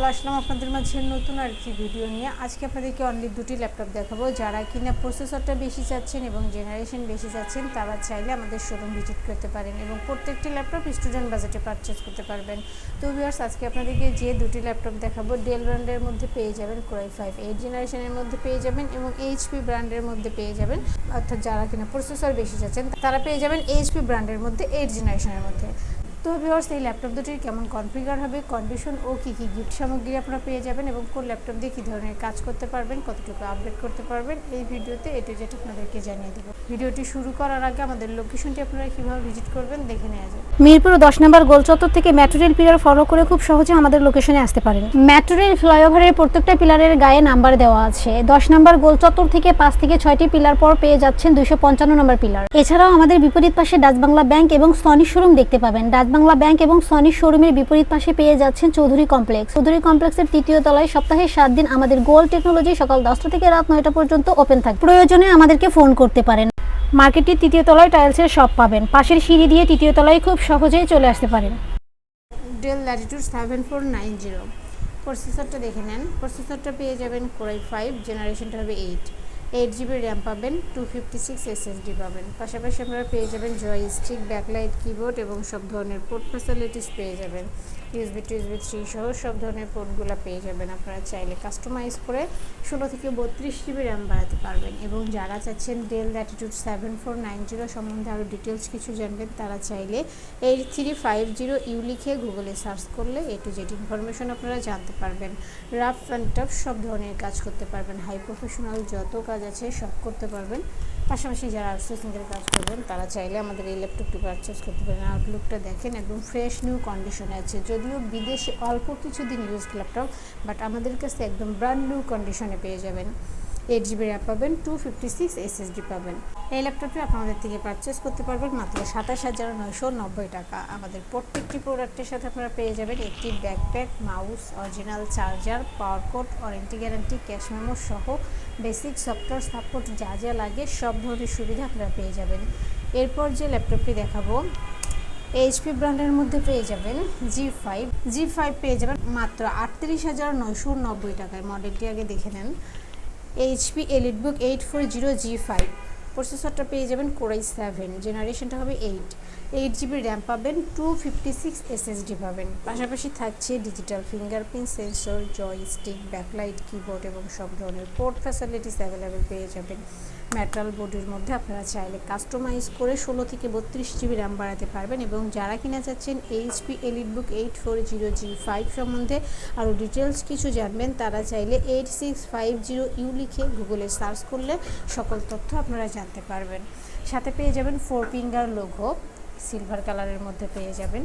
আপনাদের মাঝে নতুন আর কি ভিডিও নিয়ে। আজকে আপনাদেরকে অনলি দুটি ল্যাপটপ দেখাবো। যারা কিনা প্রসেসরটা বেশি চাচ্ছেন এবং জেনারেশন বেশি চাচ্ছেন, তারা চাইলে আমাদের শোরুম ভিজিট করতে পারেন এবং প্রত্যেকটি ল্যাপটপ স্টুডেন্ট বাজেটে পারচেস করতে পারবেন। তো ভিউয়ার্স আজকে আপনাদেরকে যে দুটি ল্যাপটপ দেখাবো ডেল ব্র্যান্ডের মধ্যে পেয়ে যাবেন কোরাই ফাইভ এইট জেনারেশনের মধ্যে পেয়ে যাবেন এবং এইচপি ব্র্যান্ডের মধ্যে পেয়ে যাবেন। অর্থাৎ যারা কিনা প্রসেসর বেশি চাচ্ছেন, তারা পেয়ে যাবেন এইচপি ব্র্যান্ডের মধ্যে এইট জেনারেশনের মধ্যে। তো ভিউয়ার্স এই ল্যাপটপ দুটির কেমন কনফিগার হবে কন্ডিশন ও কী কী গিফট সামগ্রী আপনারা পেয়ে যাবেন এবং কোন ল্যাপটপ দিয়ে কী ধরনের কাজ করতে পারবেন, কতটুকু আপডেট করতে পারবেন, এই ভিডিওতে এটি যেটা আপনাদেরকে জানিয়ে দেবো। ভিডিওটি শুরু করার আগে আমাদের লোকেশনটি আপনারা কীভাবে ভিজিট করবেন দেখে নেওয়া যাবে মিরপুর দশ নম্বর গোল চত্বর থেকে মেট্রো রেল পিলার ফলো করে খুব সহজে আমাদের লোকেশনে আসতে পারেন। মেট্রো রেল ফ্লাইওভারের প্রত্যেকটা পিলারের গায়ে নাম্বার দেওয়া আছে। দশ নম্বর গোল চত্বর থেকে পাঁচ থেকে ছয়টি পিলার পর পেয়ে যাচ্ছেন দুইশো পঞ্চান্ন নম্বর পিলার এছাড়াও আমাদের বিপরীত পাশে ডাচ বাংলা ব্যাংক এবং সনি শোরুম দেখতে পাবেন। ডাচ বাংলা ব্যাংক এবং সনি শোরুমের বিপরীত পাশে পেয়ে যাচ্ছেন চৌধুরী কমপ্লেক্স। চৌধুরী কমপ্লেক্সের তৃতীয় তলায় সপ্তাহে সাত দিন আমাদের গোল টেকনোলজি সকাল দশটা থেকে রাত নয়টা পর্যন্ত ওপেন থাকে প্রয়োজনে আমাদেরকে ফোন করতে পারেন। মার্কেটটির তৃতীয় তলায় টাইলসের শপ পাবেন। পাশের সিঁড়ি দিয়ে তৃতীয় তলায় খুব সহজেই চলে আসতে পারেন। Dell latitude seven four nine zero প্রসেসরটা দেখে নেন। প্রসেসরটা পেয়ে যাবেন কোরাই ফাইভ জেনারেশনটা হবে এইট এইট জিবি র্যাম পাবেন টু ফিফটি সিক্স এসএসডি পাবেন। পাশাপাশি আপনারা পেয়ে যাবেন জয়স্টিক ব্যাকলাইট কিবোর্ড এবং সব ধরনের পোর্ট ফ্যাসিলিটিস পেয়ে যাবেন। ইউএসবি টু ইউএসবি থ্রি সহ সব ধরনের পোর্টগুলো পেয়ে যাবেন। আপনারা চাইলে কাস্টমাইজ করে ষোলো থেকে বত্রিশ জিবি র্যাম বাড়াতে পারবেন এবং যারা চাচ্ছেন Dell Latitude seven four nine zero সম্বন্ধে আরও ডিটেলস কিছু জানবেন, তারা চাইলে eight three five zero U লিখে গুগলে সার্চ করলে এ টু জেড ইনফরমেশন আপনারা জানতে পারবেন। রাফ অ্যান্ড টাফ সব ধরনের কাজ করতে পারবেন। হাই প্রফেশনাল যত কাজ আছে সব করতে পারবেন। পাশাপাশি যারা আউটসোর্সিংয়ের কাজ করবেন, তারা চাইলে আমাদের এই ল্যাপটপটি পারচেস করতে পারেন। আউটলুকটা দেখেন, একদম ফ্রেশ নিউ কন্ডিশনে আছে। যদিও বিদেশে অল্প কিছুদিন ইউজ ল্যাপটপ বাট আমাদের কাছে একদম ব্র্যান্ড নিউ কন্ডিশনে পেয়ে যাবেন। এইট জিবি র্যাম পাবেন টু ফিফটি সিক্স এসএসডি পাবেন। এই ল্যাপটপটি আপনাদের থেকে পারচেস করতে পারবেন মাত্র সাতাশ হাজার নয়শো নব্বই টাকা। আমাদের প্রত্যেকটি প্রোডাক্টের সাথে আপনারা পেয়ে যাবেন একটি backpack mouse original charger power cord warranty guarantee cash memo সহ বেসিক সফটওয়্যার সাপোর্ট যা যা লাগে সব ধরনের সুবিধা আপনারা পেয়ে যাবেন। এরপর যে ল্যাপটপটি দেখাবো এইচপি ব্র্যান্ডের মধ্যে পেয়ে যাবেন জি ফাইভ জি ফাইভ পেয়ে যাবেন মাত্র আটত্রিশ হাজার নয়শো নব্বই টাকায়। মডেলটি আগে দেখে নেন। HP EliteBook eight four zero G five প্রসেসরটা পেয়ে যাবেন কোরাই সেভেন জেনারেশনটা হবে এইট এইট জিবি র্যাম পাবেন টু ফিফটি সিক্স এসএসডি পাবেন। পাশাপাশি থাকছে digital fingerprint sensor joystick backlight keyboard এবং সব ধরনের পোর্ট ফ্যাসিলিটিস অ্যাভেলেবেল পেয়ে যাবেন। ম্যাটাল বোর্ডের মধ্যে আপনারা চাইলে কাস্টমাইজ করে ষোলো থেকে বত্রিশ জিবি র্যাম বাড়াতে পারবেন এবং যারা কিনা চাচ্ছেন HP EliteBook eight four zero G five সম্বন্ধে আরও ডিটেলস কিছু জানবেন, তারা চাইলে eight six five zero U লিখে গুগলে সার্চ করলে সকল তথ্য আপনারা জানতে পারবেন। সাথে পেয়ে যাবেন ফোর ফিঙ্গার লোগো সিলভার কালারের মধ্যে পেয়ে যাবেন।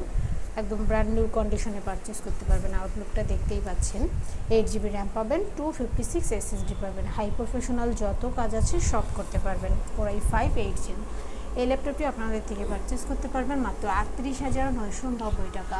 একদম ব্র্যান্ড নিউ কন্ডিশনে পারচেস করতে পারবেন আউটলুকটা দেখতেই পাচ্ছেন। এইট জিবি র্যাম পাবেন টু ফিফটি সিক্স এসএসডি পাবেন। হাই প্রফেশনাল যত কাজ আছে সব করতে পারবেন, ওরাই ফাইভ এইট জিন এই ল্যাপটপটি আপনাদের থেকে পারচেস করতে পারবেন মাত্র আটত্রিশ হাজার নয়শো নব্বই টাকা।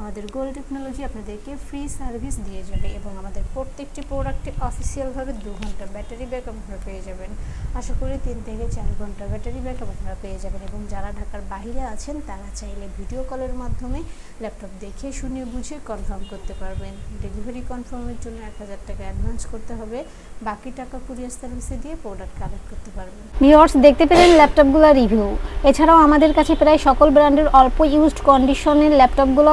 আমাদের গোল টেকনোলজি আপনাদেরকে ফ্রি সার্ভিস দিয়ে যাবে এবং আমাদের প্রত্যেকটি প্রোডাক্টে অফিসিয়ালভাবে দু ঘণ্টা ব্যাটারি ব্যাকআপ আপনারা পেয়ে যাবেন। আশা করি তিন থেকে চার ঘণ্টা ব্যাটারি ব্যাকআপ আপনারা পেয়ে যাবেন এবং যারা ঢাকার বাইরে আছেন, তারা চাইলে ভিডিও কলের মাধ্যমে ল্যাপটপ দেখে, শুনে, বুঝে কনফার্ম করতে পারবেন। ডেলিভারি কনফার্মের জন্য এক হাজার টাকা অ্যাডভান্স করতে হবে। বাকি টাকা কুরিয়ার সার্ভিসে দিয়ে প্রোডাক্ট কালেক্ট করতে পারবেন। ভিউয়ার্স দেখতে পেলেন ল্যাপটপগুলো রিভিউ এছাড়াও আমাদের কাছে প্রায় সকল ব্র্যান্ডের অল্প ইউজড কন্ডিশনের ল্যাপটপগুলো